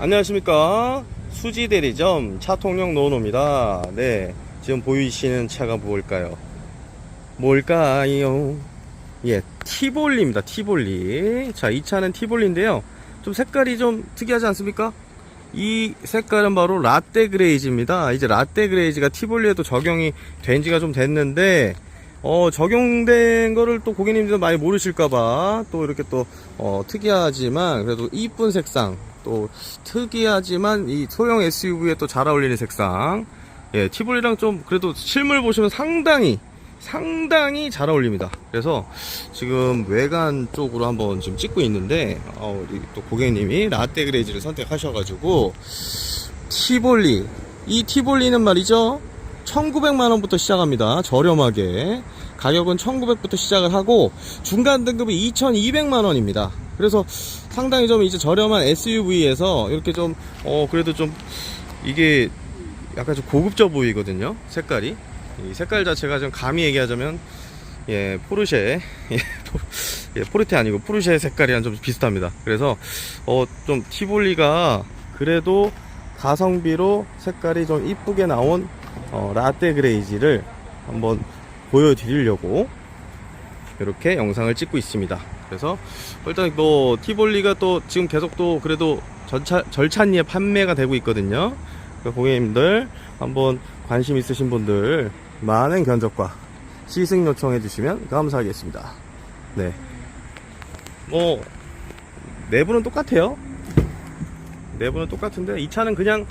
안녕하십니까? 수지 대리점 차통령 노노입니다. 네 지금 보이시는 차가 뭘까요? 뭘까요? 예 티볼리입니다 티볼리. 자 이 차는 티볼리인데요. 좀 색깔이 좀 특이하지 않습니까? 이 색깔은 바로 라떼 그레이지입니다. 이제 라떼 그레이지가 티볼리에도 적용이 된 지가 좀 됐는데 어, 적용된 거를 또 고객님들 많이 모르실까봐 또 이렇게 또, 어, 특이하지만 그래도 이쁜 색상, 또 특이하지만 이 소형 SUV에 또 잘 어울리는 색상. 예, 티볼이랑 좀 그래도 실물 보시면 상당히, 상당히 잘 어울립니다. 그래서 지금 외관 쪽으로 한번 지금 찍고 있는데, 어, 우리 또 고객님이 라떼 그레이지를 선택하셔가지고, 티볼리. 이 티볼리는 말이죠. 1900만원부터 시작합니다. 저렴하게. 가격은 1900부터 시작을 하고, 중간 등급이 2200만원입니다. 그래서 상당히 좀 이제 저렴한 SUV에서 이렇게 좀, 어, 그래도 좀, 이게 약간 좀 고급져 보이거든요. 색깔이. 이 색깔 자체가 좀 감히 얘기하자면, 예, 포르쉐, 예, 포, 예, 포르테 아니고 포르쉐 색깔이랑 좀 비슷합니다. 그래서, 어, 좀 티볼리가 그래도 가성비로 색깔이 좀 이쁘게 나온 어, 라떼 그레이지를 한번 보여드리려고 이렇게 영상을 찍고 있습니다. 그래서 일단 뭐 티볼리가 또 지금 계속 또 그래도 절차, 절찬리에 판매가 되고 있거든요. 그러니까 고객님들 한번 관심 있으신 분들 많은 견적과 시승 요청해 주시면 감사하겠습니다. 네. 뭐 내부는 똑같아요. 내부는 똑같은데 이 차는 그냥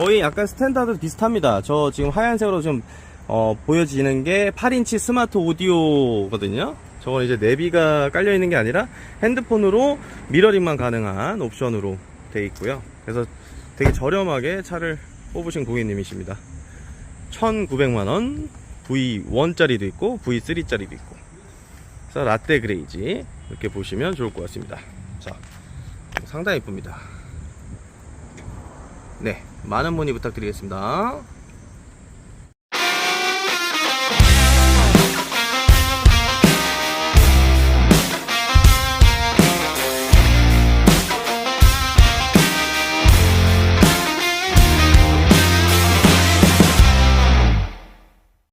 거의 약간 스탠다드 비슷합니다. 저 지금 하얀색으로 좀 어, 보여지는 게 8인치 스마트 오디오거든요. 저건 이제 내비가 깔려 있는 게 아니라 핸드폰으로 미러링만 가능한 옵션으로 되어 있고요. 그래서 되게 저렴하게 차를 뽑으신 고객님이십니다. 1,900만원 V1짜리도 있고 V3짜리도 있고 그래서 라떼 그레이지 이렇게 보시면 좋을 것 같습니다. 자, 상당히 이쁩니다. 네, 많은 문의 부탁드리겠습니다.